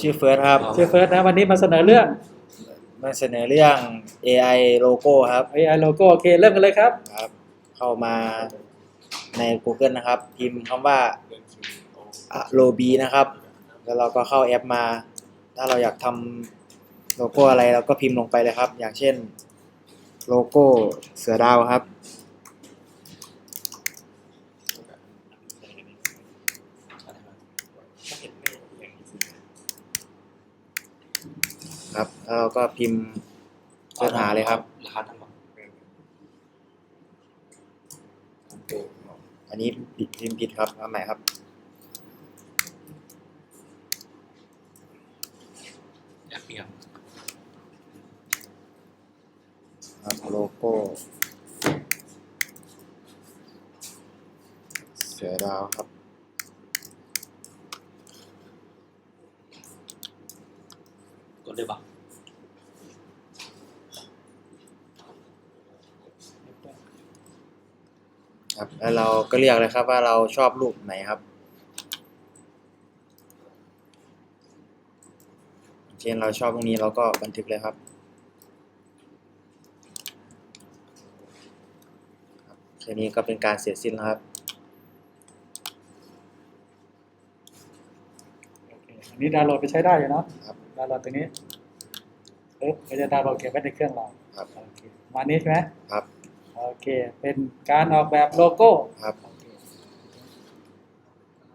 ชื่อเฟิร์สครับชื่อเฟิร์สนะวันนี้มาเสนอเรื่อง มาเสนอเรื่อง AI โลโก้ครับ AI logo โอเคเริ่มกันเลยครับครับ เข้ามาใน Google นะครับ พิมพ์คำว่าโลบีนะครับ แล้วเราก็เข้าแอปมา ถ้าเราอยากทำโลโก้อะไรเราก็พิมพ์ลงไปเลยครับ อย่างเช่น โลโก้เสือดาวครับ ครับแล้วเราก็พิมพ์เสิร์ชหาเลยครับ ราคาทั้งหมดอันนี้ผิดพิมพ์ผิดครับเอาใหม่ครับอยากเปลี่ยนครับโลโก้เสือดาวครับ กดเลยปะครับแล้วเราก็เลือกเลยครับว่าเราชอบรูปไหนครับ เช่นเราชอบตรงนี้เราก็บันทึกเลยครับครับแค่นี้ก็เป็นการเสร็จสิ้นแล้วครับ โอเคอันนี้ดาวน์โหลดไปใช้ได้อยู่เนาะ ครับ ดาวน์โหลดตรงนี้ปึ๊บก็จะดาวน์โหลดเก็บไว้ในเครื่องเราครับ โอเคมานี้ใช่ไหมครับ โอเค เป็นการออกแบบโลโก้ครับอ